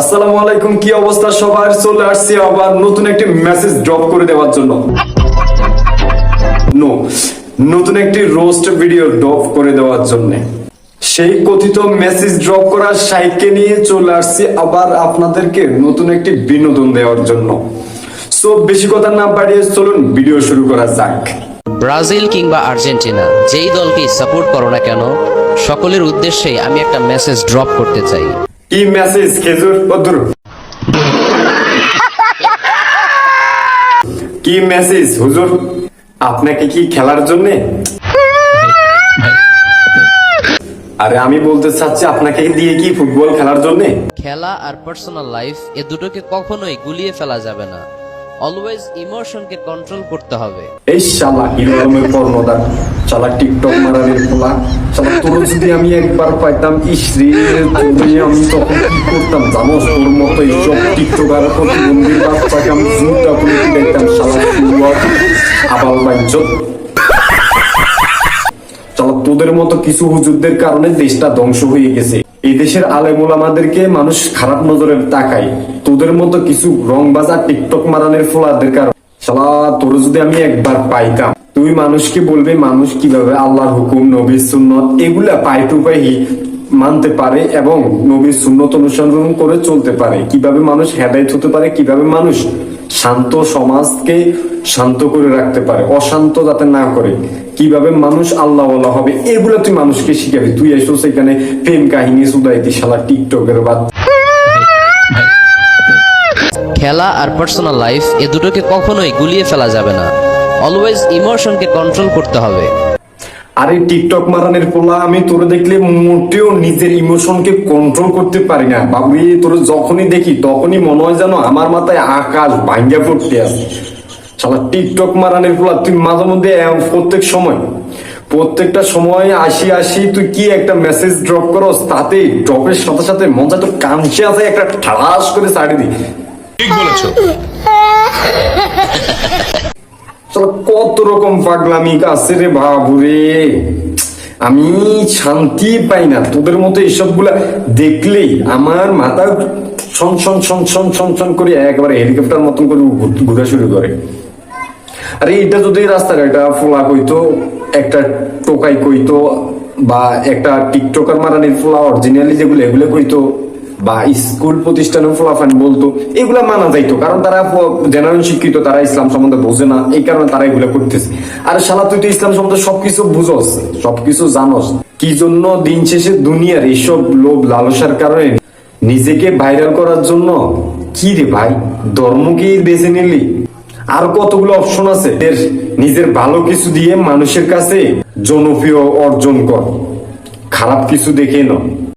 আসসালামু আলাইকুম, কি অবস্থা সবার? চলে আসছি আবার নতুন একটি মেসেজ ড্রপ করে দেওয়ার জন্য। নো নতুন একটি রোস্ট ভিডিও ড্রপ করে দেওয়ার জন্য। সেই কথিত মেসেজ ড্রপ করার সাইকে নিয়ে চলে আসছি আবার আপনাদেরকে নতুন একটি বিনোদন দেওয়ার জন্য। সো বেশি কথা না বাড়িয়ে চলুন ভিডিও শুরু করা যাক। ব্রাজিল কিংবা আর্জেন্টিনা, যেই দলকেই সাপোর্ট করো না কেন, সকলের উদ্দেশ্যে আমি একটা মেসেজ ড্রপ করতে চাই। কি মেসেজ খেজুর বদর কি মেসেজ, হুজুর? আপনাকে কি খেলার জন্য? আরে আমি বলতে চাচ্ছি, আপনাকে দিয়ে কি ফুটবল খেলার জন্য? খেলা আর পার্সোনাল লাইফ এ দুটোকে কখনোই গুলিয়ে ফেলা যাবে না। অলওয়েজ ইমোশনকে কন্ট্রোল করতে হবে। এই শালা শালা টিকটক পোলা। শালা তোর যদি আমি একবার পাইতাম আমি কি করতাম? বাচ্চাকে আমি জুতা করে শালা আবাল তোদের মতো কিছু হুজুরদের কারণে দেশটা ধ্বংস হয়ে গেছে। এই দেশের আলেমুল আমাদেরকে মানুষ খারাপ নজরে তাকায়। তোদের মতো কিছু রংবাজা টিকটক মারানের ফোলাদের কারণে। শালা, তোর যদি আমি একবার পাইতাম, তুই মানুষকে বলবে, মানুষ কীভাবে আল্লাহর হুকুম, নবীর সুন্নত এগুলা পাই টু পাই মানতে পারে এবং নবীর সুন্নত অনুসরণ করে চলতে পারে। কীভাবে মানুষ হেদায়ত হতে পারে, কীভাবে মানুষ শান্ত সমাজকে শান্ত করে রাখতে পারে, অশান্ত যাতে না করে। কীভাবে মানুষ আল্লাহ হবে, এগুলো তুই মানুষকে শিখাবি। তুই এসো সেখানে প্রেম কাহিনী সুদাইতি শালা টিকটকের বাদ। খেলা আর পার্সোনাল লাইফ এ দুটোকে কখনোই গুলিয়ে ফেলা যাবে না। অলওয়েজ ইমোশনকে কন্ট্রোল করতে হবে। আরে টিকটক মারানের পোলা আমি তোর দেখলে মোটেও নিজের ইমোশনকে কন্ট্রোল করতে পারি না। বাবুই তোর যখনই দেখি তখনই মনে হয় যেন আমার মাথায় আকাশ ভাঙ্গা পড়তে আছে। শালা টিকটক মারানের পোলা তুই মাঝে মধ্যে প্রত্যেক সময় প্রত্যেকটা সময় আসি আসি তুই কি একটা মেসেজ ড্রপ করস? তাতে ড্রপের সাথে সাথে মজা তোর কাঞ্চে আছে একটা ঠাস করে ছাড়ি দি ঠিক বলেছ। শালা কত রকম পাগলামি আছে রে বাবুরে? আমি শান্তি পাই না। তোদের মতো এইসবগুলা দেখলেই আমার মাথা ছন ছন ছন ছন ছন ছন করে একবারে হেলিকপ্টার মতন করে ঘুরা শুরু করে। আরে এটা যদি রাস্তার একটা ফোলা কইতো, একটা টোকাই কইতো বা একটা টিকটকার মারানির ফোলা অরিজিনালি যেগুলো, এগুলো কইতো বা স্কুল প্রতিষ্ঠানে ফোলাফান বলতো, এগুলা মানা যাইতো। কারণ তারা জেনারেল শিক্ষিত, তারা ইসলাম সম্বন্ধে বোঝে না, এই কারণে তারা এগুলা করতেছে। আর শালা, তুই তো ইসলাম সম্বন্ধে সবকিছু বুঝোস, সবকিছু জানোস। কি জন্য দিন শেষে দুনিয়ার এইসব লোভ লালসার কারণে নিজেকে ভাইরাল করার জন্য? কি রে ভাই ধর্মকে বেছে নিলি? আর কতগুলো অপশন আছে? নিজের ভালো কিছু দিয়ে মানুষের কাছে জনপ্রিয় অর্জন কর। খারাপ কিছু দেখে না